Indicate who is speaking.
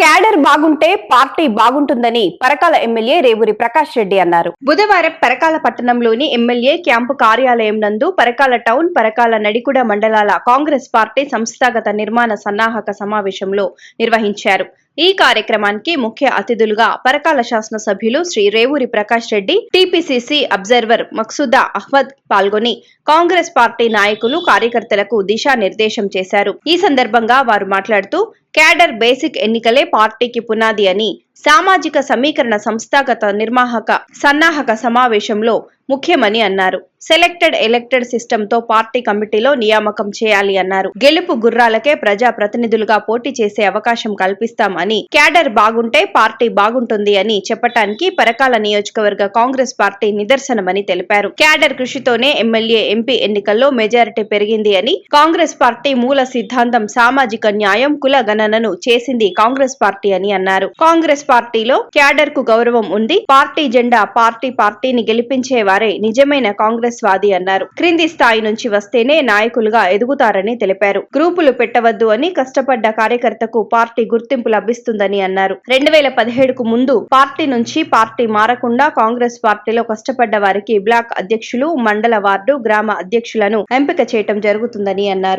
Speaker 1: బాగుంటే పార్టీ బాగుంటుందని పరకాల ఎమ్మెల్యే రేవూరి ప్రకాష్ రెడ్డి అన్నారు. బుధవారం పరకాల పట్టణంలోని ఎమ్మెల్యే క్యాంపు కార్యాలయం నందు పరకాల టౌన్ పరకాల నడికుడ మండలాల కాంగ్రెస్ పార్టీ సంస్థాగత నిర్మాణ సన్నాహక సమావేశంలో నిర్వహించారు. ఈ కార్యక్రమానికి ముఖ్య అతిథులుగా పరకాల శాసనసభ్యులు శ్రీ రేవూరి ప్రకాష్ రెడ్డి టీపీసీసీ అబ్జర్వర్ మక్సుదా అహ్మద్ పాల్గొని కాంగ్రెస్ పార్టీ నాయకులు కార్యకర్తలకు దిశానిర్దేశం చేశారు. ఈ సందర్భంగా వారు మాట్లాడుతూ క్యాడర్ బేసిక్ ఎన్నికలే పార్టీకి పునాది అని సామాజిక సమీకరణ సంస్థాగత నిర్మాహక సన్నాహక సమావేశంలో ముఖ్యమని అన్నారు. సెలెక్టెడ్ ఎలక్టెడ్ సిస్టమ్తో పార్టీ కమిటీలో నియామకం చేయాలి అన్నారు. గెలుపు గుర్రాలకే ప్రజా ప్రతినిధులుగా పోటీ చేసే అవకాశం కల్పిస్తాం అని క్యాడర్ బాగుంటే పార్టీ బాగుంటుంది అని చెప్పటానికి పరకాల నియోజకవర్గ కాంగ్రెస్ పార్టీ నిదర్శనమని తెలిపారు. క్యాడర్ కృషితోనే ఎమ్మెల్యే ఎంపీ ఎన్నికల్లో మెజారిటీ పెరిగింది అని కాంగ్రెస్ పార్టీ మూల సిద్ధాంతం సామాజిక న్యాయం కుల గణనను చేసింది కాంగ్రెస్ పార్టీ అని అన్నారు. కాంగ్రెస్ పార్టీలో క్యాడర్కు గౌరవం ఉంది. పార్టీ జెండా పార్టీ పార్టీని గెలిపించే వారే నిజమైన కాంగ్రెస్ వాది అన్నారు. క్రింది స్థాయి నుంచి వస్తేనే నాయకులుగా ఎదుగుతారని తెలిపారు. గ్రూపులు పెట్టవద్దు అని కష్టపడ్డ కార్యకర్తకు పార్టీ గుర్తింపు లభిస్తుందని అన్నారు. రెండు వేల పదిహేడుకు ముందు పార్టీ నుంచి పార్టీ మారకుండా కాంగ్రెస్ పార్టీలో కష్టపడ్డ వారికి బ్లాక్ అధ్యక్షులు మండల వార్డు గ్రామ అధ్యక్షులను ఎంపిక చేయటం జరుగుతుందని అన్నారు.